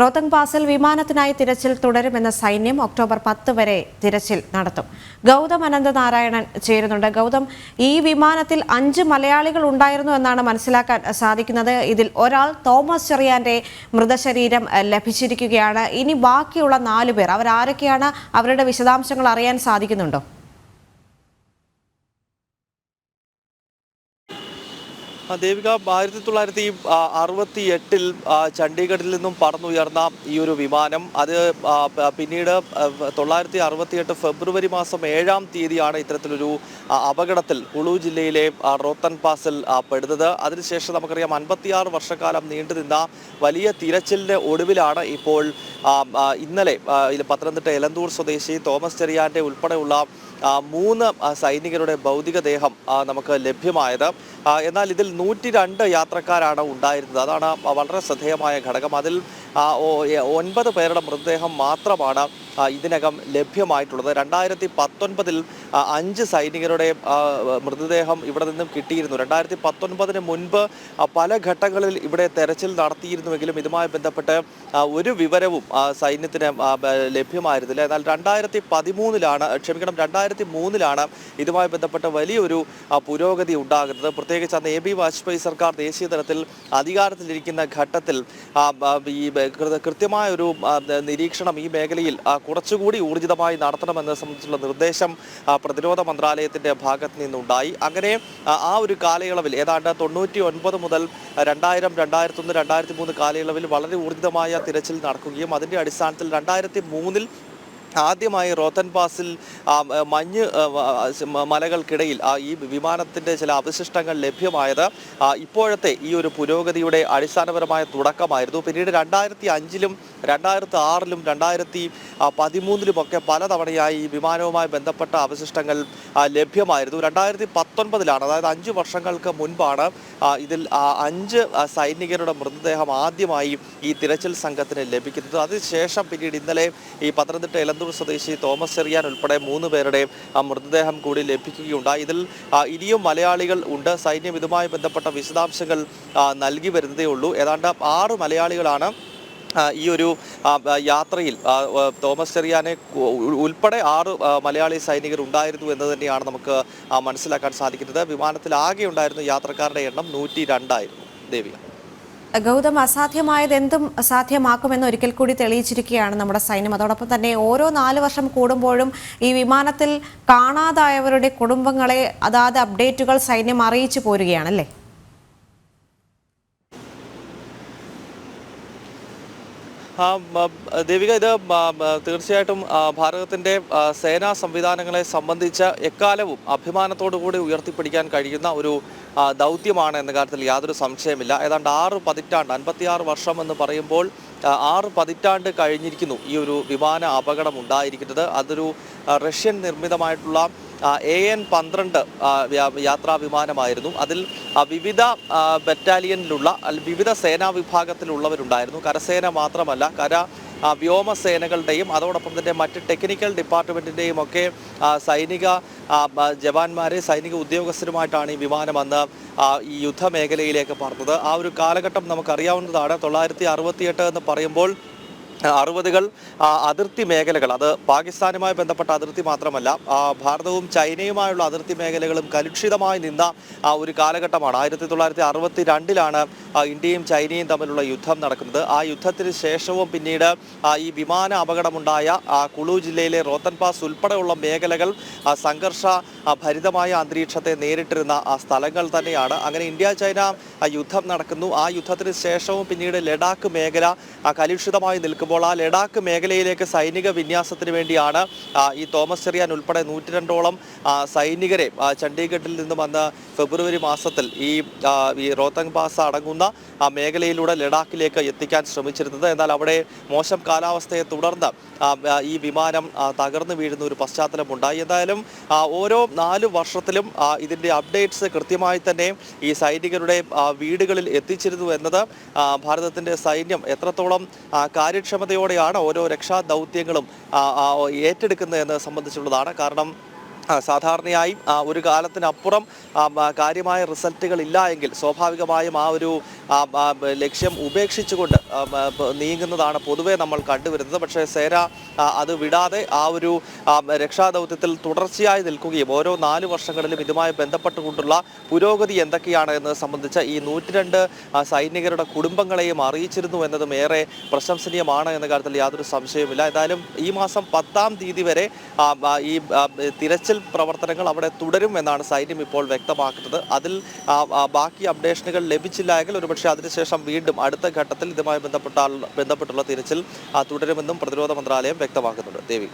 റോത്തങ് പാസിൽ വിമാനത്തിനായി തിരച്ചിൽ തുടരുമെന്ന സൈന്യം ഒക്ടോബർ പത്ത് വരെ തിരച്ചിൽ നടത്തും. ഗൗതം അനന്തനാരായണൻ ചേരുന്നുണ്ട്. ഗൗതം ഈ വിമാനത്തിൽ അഞ്ച് മലയാളികൾ ഉണ്ടായിരുന്നു എന്നാണ് മനസ്സിലാക്കാൻ സാധിക്കുന്നത്. ഇതിൽ ഒരാൾ തോമസ് ചെറിയാന്റെ മൃതശരീരം ലഭിച്ചിരിക്കുകയാണ്. ഇനി ബാക്കിയുള്ള നാലു പേർ അവരാരൊക്കെയാണ്? അവരുടെ വിശദാംശങ്ങൾ അറിയാൻ സാധിക്കുന്നുണ്ടോ? ദേവിക ആയിരത്തി തൊള്ളായിരത്തി അറുപത്തി എട്ടിൽ ചണ്ഡീഗഡിൽ നിന്നും പറന്നുയർന്ന ഈ ഒരു വിമാനം അത് പിന്നീട് തൊള്ളായിരത്തി അറുപത്തി എട്ട് ഫെബ്രുവരി മാസം ഏഴാം തീയതിയാണ് ഇത്തരത്തിലൊരു അപകടത്തിൽ കുളു ജില്ലയിലെ റോത്തൻ പാസിൽ പെടുന്നത്. അതിനുശേഷം നമുക്കറിയാം അൻപത്തിയാറ് വർഷക്കാലം നീണ്ടുനിന്ന വലിയ തിരച്ചിലിന്റെ ഒടുവിലാണ് ഇപ്പോൾ ഇന്നലെ പത്തനംതിട്ട എലന്തൂർ സ്വദേശി തോമസ് ചെറിയാന്റെ ഉൾപ്പെടെയുള്ള മൂന്ന് സൈനികരുടെ ഭൗതികദേഹം നമുക്ക് ലഭ്യമായത്. എന്നാൽ ഇതിൽ നൂറ്റി രണ്ട് യാത്രക്കാരാണ് ഉണ്ടായിരുന്നത്. അതാണ് വളരെ ശ്രദ്ധേയമായ ഘടകം. അതിൽ ഒൻപത് പേരുടെ മൃതദേഹം മാത്രമാണ് ഇതിനകം ലഭ്യമായിട്ടുള്ളത്. രണ്ടായിരത്തി പത്തൊൻപതിൽ അഞ്ച് സൈനികരുടെ മൃതദേഹം ഇവിടെ നിന്നും കിട്ടിയിരുന്നു. രണ്ടായിരത്തി പത്തൊൻപതിന് മുൻപ് പല ഘട്ടങ്ങളിൽ ഇവിടെ തെരച്ചിൽ നടത്തിയിരുന്നുവെങ്കിലും ഇതുമായി ബന്ധപ്പെട്ട് ഒരു വിവരവും സൈന്യത്തിന് ലഭ്യമായിരുന്നില്ല. എന്നാൽ രണ്ടായിരത്തി പതിമൂന്നിലാണ് ക്ഷമിക്കണം രണ്ടായിരത്തി മൂന്നിലാണ് ഇതുമായി ബന്ധപ്പെട്ട വലിയൊരു പുരോഗതി ഉണ്ടാകുന്നത്. പ്രത്യേകിച്ച് അന്ന് എ ബി വാജ്പേയി സർക്കാർ ദേശീയ തലത്തിൽ അധികാരത്തിലിരിക്കുന്ന ഘട്ടത്തിൽ ഈ കൃത്യമായ ഒരു നിരീക്ഷണം ഈ മേഖലയിൽ കുറച്ചുകൂടി ഊർജിതമായി നടത്തണമെന്നത് സംബന്ധിച്ചുള്ള നിർദ്ദേശം പ്രതിരോധ മന്ത്രാലയത്തിന്റെ ഭാഗത്ത് നിന്നുണ്ടായി. അങ്ങനെ ആ, ആ ഒരു കാലയളവിൽ ഏതാണ്ട് തൊണ്ണൂറ്റി ഒൻപത് മുതൽ രണ്ടായിരം രണ്ടായിരത്തി ഒന്ന് രണ്ടായിരത്തി മൂന്ന് കാലയളവിൽ വളരെ ഊർജിതമായ തിരച്ചിൽ നടക്കുകയും അതിന്റെ അടിസ്ഥാനത്തിൽ രണ്ടായിരത്തി മൂന്നിൽ ആദ്യമായി റോത്തൻ പാസിൽ മഞ്ഞ് മലകൾക്കിടയിൽ ഈ വിമാനത്തിന്റെ ചില അവശിഷ്ടങ്ങൾ ലഭ്യമായത് ഇപ്പോഴത്തെ ഈ ഒരു പുരോഗതിയുടെ അടിസ്ഥാനപരമായ തുടക്കമായിരുന്നു. പിന്നീട് രണ്ടായിരത്തി അഞ്ചിലും രണ്ടായിരത്തി ആറിലും രണ്ടായിരത്തി പതിമൂന്നിലുമൊക്കെ പലതവണയായി ഈ വിമാനവുമായി ബന്ധപ്പെട്ട അവശിഷ്ടങ്ങൾ ലഭ്യമായിരുന്നു. രണ്ടായിരത്തി പത്തൊൻപതിലാണ് അതായത് അഞ്ച് വർഷങ്ങൾക്ക് മുൻപാണ് ഇതിൽ അഞ്ച് സൈനികരുടെ മൃതദേഹം ആദ്യമായി ഈ തിരച്ചിൽ സംഘത്തിന് ലഭിക്കുന്നത്. അതിനുശേഷം പിന്നീട് ഇന്നലെ ഈ പത്തനംതിട്ട എലന്തൂർ സ്വദേശി തോമസ് ചെറിയാൻ ഉൾപ്പെടെ മൂന്ന് ആ, മൃതദേഹം കൂടി ലഭിക്കുകയുണ്ടായി. ഇതിൽ ഇനിയും മലയാളികൾ ഉണ്ട്. സൈന്യം ഇതുമായി ബന്ധപ്പെട്ട വിശദാംശങ്ങൾ നൽകി വരുന്നതേ ഉള്ളൂ. ഏതാണ്ട് ആറ് മലയാളികളാണ് ഈ ഒരു യാത്രയിൽ തോമസ് ചെറിയാനെ ഉൾപ്പെടെ ആറ് മലയാളി സൈനികർ ഉണ്ടായിരുന്നു എന്ന് തന്നെയാണ് നമുക്ക് മനസ്സിലാക്കാൻ സാധിക്കുന്നത്. വിമാനത്തിൽ ആകെ ഉണ്ടായിരുന്ന യാത്രക്കാരുടെ എണ്ണം നൂറ്റി രണ്ടായിരുന്നു. ദേവിക. ഗൗതം അസാധ്യമായത് എന്തും സാധ്യമാക്കുമെന്ന് ഒരിക്കൽ കൂടി തെളിയിച്ചിരിക്കുകയാണ് നമ്മുടെ സൈന്യം. അതോടൊപ്പം തന്നെ ഓരോ നാല് വർഷം കൂടുമ്പോഴും ഈ വിമാനത്തിൽ കാണാതായവരുടെ കുടുംബങ്ങളെ അതാത് അപ്ഡേറ്റുകൾ സൈന്യം അറിയിച്ചു പോരുകയാണല്ലേ ആ, മ, ദേവിക ഇത് തീർച്ചയായിട്ടും ഭാരതത്തിന്റെ സേനാ സംവിധാനങ്ങളെ സംബന്ധിച്ച് എക്കാലവും അഭിമാനത്തോടു കൂടി ഉയർത്തിപ്പിടിക്കാൻ കഴിയുന്ന ഒരു ദൗത്യമാണ് എന്ന കാര്യത്തിൽ യാതൊരു സംശയമില്ല. ഏതാണ്ട് ആറ് പതിറ്റാണ്ട് അൻപത്തിയാറ് വർഷം എന്ന് പറയുമ്പോൾ ആറ് പതിറ്റാണ്ട് കഴിഞ്ഞിരിക്കുന്നു ഈ ഒരു വിമാന അപകടം ഉണ്ടായിരിക്കുന്നത്. അതൊരു റഷ്യൻ നിർമ്മിതമായിട്ടുള്ള എ എൻ പന്ത്രണ്ട് യാത്രാ വിമാനമായിരുന്നു അതിൽ വിവിധ ബറ്റാലിയനിലുള്ള വിവിധ സേനാ വിഭാഗത്തിലുള്ളവരുണ്ടായിരുന്നു. കരസേന മാത്രമല്ല കര വ്യോമസേനകളുടെയും അതോടൊപ്പം തന്നെ മറ്റ് ടെക്നിക്കൽ ഡിപ്പാർട്ട്മെന്റിന്റെയും ഒക്കെ സൈനിക ജവാന്മാരെ സൈനിക ഉദ്യോഗസ്ഥരുമായിട്ടാണ് ഈ വിമാനം അന്ന് ഈ യുദ്ധമേഖലയിലേക്ക് പറഞ്ഞത് ആ ഒരു കാലഘട്ടം നമുക്കറിയാവുന്നതാണ്. തൊള്ളായിരത്തി അറുപത്തിയെട്ട് എന്ന് പറയുമ്പോൾ അറുപതുകൾ അതിർത്തി മേഖലകൾ അത് പാകിസ്ഥാനുമായി ബന്ധപ്പെട്ട അതിർത്തി മാത്രമല്ല ഭാരതവും ചൈനയുമായുള്ള അതിർത്തി മേഖലകളും കലുഷിതമായി നിന്ന ഒരു കാലഘട്ടമാണ്. ആയിരത്തി തൊള്ളായിരത്തി അറുപത്തി രണ്ടിലാണ് ഇന്ത്യയും ചൈനയും തമ്മിലുള്ള യുദ്ധം നടക്കുന്നത്. ആ യുദ്ധത്തിന് ശേഷവും പിന്നീട് ഈ വിമാന അപകടമുണ്ടായ കുളു ജില്ലയിലെ റോത്തൻ പാസ് ഉൾപ്പെടെയുള്ള മേഖലകൾ സംഘർഷ ഭരിതമായ അന്തരീക്ഷത്തെ നേരിട്ടിരുന്ന ആ സ്ഥലങ്ങൾ തന്നെയാണ്. അങ്ങനെ ഇന്ത്യ ചൈന യുദ്ധം നടക്കുന്നു. ആ യുദ്ധത്തിന് ശേഷവും പിന്നീട് ലഡാക്ക് മേഖല കലുഷിതമായി കലുഷിതമായി നിൽക്കുമ്പോൾ ആ ലഡാക്ക് മേഖലയിലേക്ക് സൈനിക വിന്യാസത്തിന് വേണ്ടിയാണ് ഈ തോമസ് ചെറിയാൻ ഉൾപ്പെടെ നൂറ്റി രണ്ടോളം സൈനികരെ ചണ്ഡീഗഡിൽ നിന്ന് വന്ന് ഫെബ്രുവരി മാസത്തിൽ ഈ ഈ റോത്തങ് പാസ് അടങ്ങുന്ന ആ മേഖലയിലൂടെ ലഡാക്കിലേക്ക് എത്തിക്കാൻ ശ്രമിച്ചിരുന്നത്. എന്നാൽ അവിടെ മോശം കാലാവസ്ഥയെ തുടർന്ന് ഈ വിമാനം തകർന്നു വീഴുന്ന ഒരു പശ്ചാത്തലമുണ്ടായി എന്തായാലും ഓരോ നാല് വർഷത്തിലും ഇതിന്റെ അപ്ഡേറ്റ്സ് കൃത്യമായി തന്നെ ഈ സൈനികരുടെ വീടുകളിൽ എത്തിച്ചിരുന്നു എന്നത് ഭാരതത്തിന്റെ സൈന്യം എത്രത്തോളം ആ, കാര്യക്ഷമതയോടെയാണ് ഓരോ രക്ഷാ ദൗത്യങ്ങളും ഏറ്റെടുക്കുന്നത് എന്നത് സംബന്ധിച്ചുള്ളതാണ്. കാരണം സാധാരണയായി ഒരു കാലത്തിനപ്പുറം കാര്യമായ റിസൾട്ടുകൾ ഇല്ല എങ്കിൽ സ്വാഭാവികമായും ആ ഒരു ലക്ഷ്യം ഉപേക്ഷിച്ചുകൊണ്ട് നീങ്ങുന്നതാണ് പൊതുവെ നമ്മൾ കണ്ടുവരുന്നത്. പക്ഷേ സേന അത് വിടാതെ ആ ഒരു രക്ഷാദൗത്യത്തിൽ തുടർച്ചയായി നിൽക്കുകയും ഓരോ നാല് വർഷങ്ങളിലും ഇതുമായി ബന്ധപ്പെട്ടുകൊണ്ടുള്ള പുരോഗതി എന്തൊക്കെയാണ് എന്നത് സംബന്ധിച്ച് ഈ നൂറ്റിരണ്ട് സൈനികരുടെ കുടുംബങ്ങളെയും അറിയിച്ചിരുന്നു എന്നതും ഏറെ പ്രശംസനീയമാണ് എന്ന കാര്യത്തിൽ യാതൊരു സംശയവുമില്ല. എന്തായാലും ഈ മാസം പത്താം തീയതി വരെ ഈ ആ, തിരച്ചിൽ പ്രവർത്തനങ്ങൾ അവിടെ തുടരും എന്നാണ് സൈന്യം ഇപ്പോൾ വ്യക്തമാക്കുന്നത്. അതിൽ ബാക്കി അപ്ഡേഷനുകൾ ലഭിച്ചില്ല എങ്കിൽ ഒരുപക്ഷെ അതിനുശേഷം വീണ്ടും അടുത്ത ഘട്ടത്തിൽ ഇതുമായി ബന്ധപ്പെട്ട ബന്ധപ്പെട്ടുള്ള തിരച്ചിൽ തുടരുമെന്നും പ്രതിരോധ മന്ത്രാലയം വ്യക്തമാക്കുന്നുണ്ട്. ദേവി.